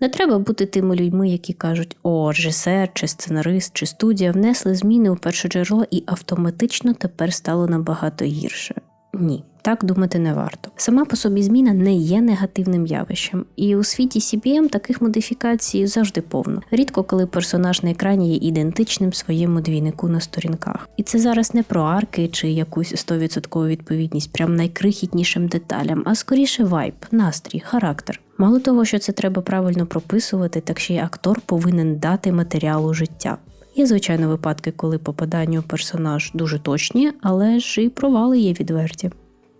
Не треба бути тими людьми, які кажуть, о, режисер, чи сценарист, чи студія внесли зміни у перше джерело і автоматично тепер стало набагато гірше. Ні, так думати не варто. Сама по собі зміна не є негативним явищем, і у світі CPM таких модифікацій завжди повно. Рідко коли персонаж на екрані є ідентичним своєму двійнику на сторінках. І це зараз не про арки чи якусь 100% відповідність прям найкрихітнішим деталям, а скоріше вайб, настрій, характер. Мало того, що це треба правильно прописувати, так ще й актор повинен дати матеріалу життя. Є, звичайно, випадки, коли попадання у персонаж дуже точні, але ж і провали є відверті.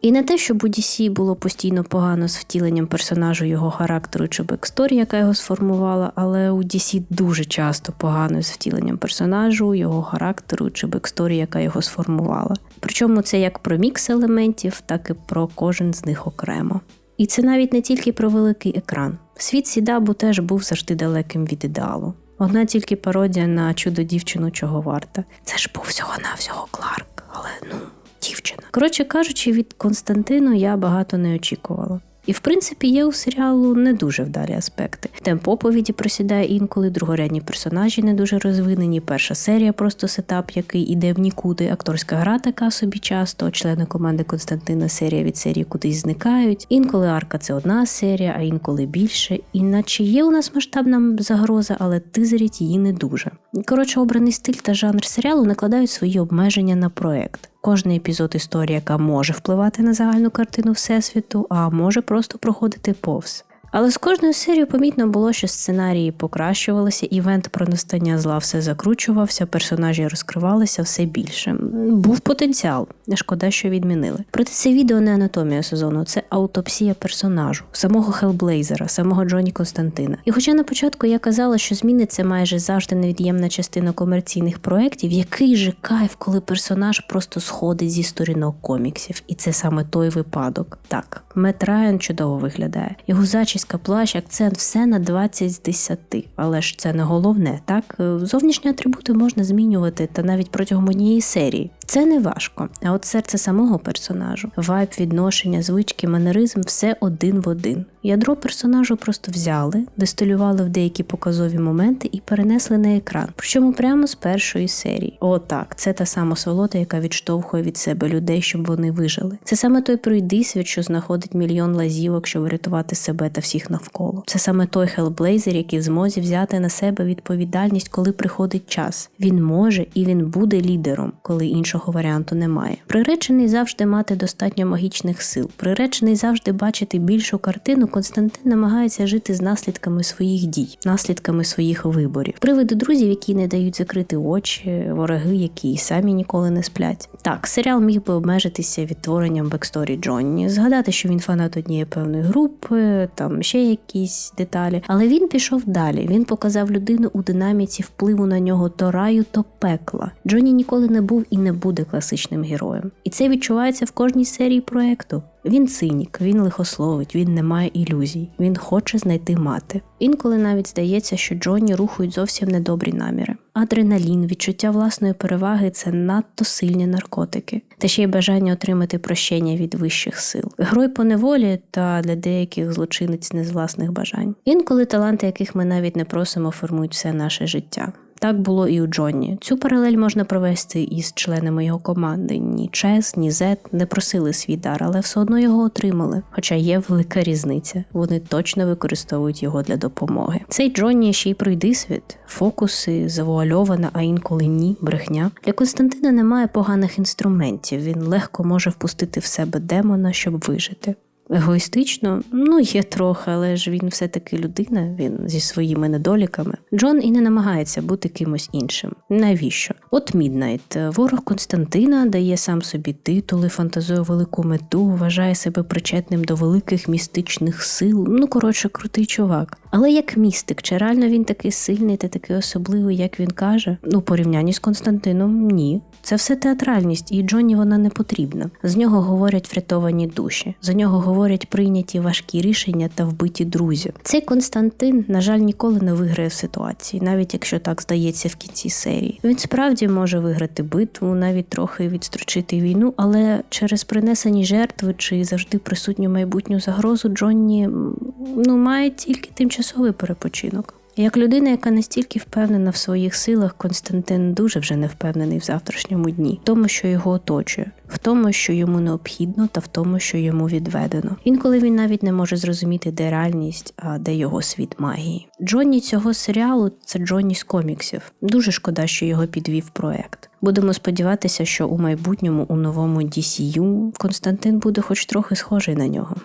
І не те, щоб у DC було постійно погано з втіленням персонажу його характеру чи бексторі, яка його сформувала, але у DC дуже часто погано з втіленням персонажу, його характеру чи бексторі, яка його сформувала. Причому це як про мікс елементів, так і про кожен з них окремо. І це навіть не тільки про великий екран. Світ Сідабу теж був завжди далеким від ідеалу. Одна тільки пародія на чудо дівчину чого варта. Це ж був всього-навсього Кларк, але ну, дівчина. Коротше кажучи, від Константину я багато не очікувала. І в принципі є у серіалу не дуже вдалі аспекти. Темп оповіді просідає інколи, другорядні персонажі не дуже розвинені. Перша серія просто сетап, який іде в нікуди. Акторська гра така собі часто. Члени команди Константина серія від серії кудись зникають. Інколи арка це одна серія, а інколи більше. Іначе є у нас масштабна загроза, але тизерять її не дуже. Коротше, обраний стиль та жанр серіалу накладають свої обмеження на проект. Кожний епізод історії, яка може впливати на загальну картину всесвіту, а може просто проходити повз. Але з кожною серією помітно було, що сценарії покращувалися, івент про настання зла все закручувався, персонажі розкривалися все більше. Був потенціал, шкода, що відмінили. Проте це відео не анатомія сезону, це аутопсія персонажу, самого Хелблейзера, самого Джоні Константина. І хоча на початку я казала, що зміни це майже завжди невід'ємна частина комерційних проєктів, який же кайф, коли персонаж просто сходить зі сторінок коміксів, і це саме той випадок. Так, Мет Райан чудово виглядає. Його зачіска, плащ, акцент, все на 20 з 10. Але ж це не головне, так? Зовнішні атрибути можна змінювати та навіть протягом однієї серії. Це не важко. А от серце самого персонажу, вайб, відношення, звички, манеризм все один в один. Ядро персонажу просто взяли, дистилювали в деякі показові моменти і перенесли на екран. Причому прямо з першої серії. О, так, це та сама солода, яка відштовхує від себе людей, щоб вони вижили. Це саме той пройдисвіт, що знаходить мільйон лазівок, щоб врятувати себе та всіх навколо. Це саме той Хелблейзер, який в змозі взяти на себе відповідальність, коли приходить час. Він може і він буде лідером, коли іншого варіанту немає. Приречений завжди мати достатньо магічних сил, приречений завжди бачити більшу картину. Константин намагається жити з наслідками своїх дій, наслідками своїх виборів, привиди друзів, які не дають закрити очі, вороги, які і самі ніколи не сплять. Так, серіал міг би обмежитися відтворенням бексторі Джонні, згадати, що він фанат однієї певної групи, там ще якісь деталі. Але він пішов далі. Він показав людину у динаміці впливу на нього то раю, то пекла. Джонні ніколи не був і не буде класичним героєм. І це відчувається в кожній серії проекту. Він цинік, він лихословить, він не має ілюзій, він хоче знайти мати. Інколи навіть здається, що Джонні рухають зовсім недобрі наміри. Адреналін, відчуття власної переваги це надто сильні наркотики, та ще й бажання отримати прощення від вищих сил. Герой по неволі та для деяких злочинець не з власних бажань. Інколи таланти, яких ми навіть не просимо, формують все наше життя. Так було і у Джонні. Цю паралель можна провести із членами його команди. Ні Чес, ні Зет не просили свій дар, але все одно його отримали. Хоча є велика різниця. Вони точно використовують його для допомоги. Цей Джонні ще й пройди світ, фокуси, завуальована, а інколи ні, брехня. Для Константина немає поганих інструментів. Він легко може впустити в себе демона, щоб вижити. Егоїстично, ну є трохи, але ж він все-таки людина, він зі своїми недоліками. Джон і не намагається бути кимось іншим. Навіщо? От Міднайт, ворог Константина дає сам собі титули, фантазує велику мету, вважає себе причетним до великих містичних сил. Ну коротше, крутий чувак. Але як містик, чи реально він такий сильний та такий особливий, як він каже? Ну, порівнянні з Константином, ні. Це все театральність, і Джонні вона не потрібна. З нього говорять врятовані душі. За нього говорять прийняті важкі рішення та вбиті друзі. Цей Константин, на жаль, ніколи не виграє в ситуації, навіть якщо так здається в кінці серії. Він справді може виграти битву, навіть трохи відстрочити війну, але через принесені жертви чи завжди присутню майбутню загрозу Джонні ну має тільки тимчасовий перепочинок. Як людина, яка настільки впевнена в своїх силах, Константин дуже вже не впевнений в завтрашньому дні, в тому, що його оточує, в тому, що йому необхідно, та в тому, що йому відведено. Інколи він навіть не може зрозуміти, де реальність, а де його світ магії. Джонні цього серіалу це Джонні з коміксів. Дуже шкода, що його підвів проект. Будемо сподіватися, що у майбутньому у новому DCU Константин буде хоч трохи схожий на нього.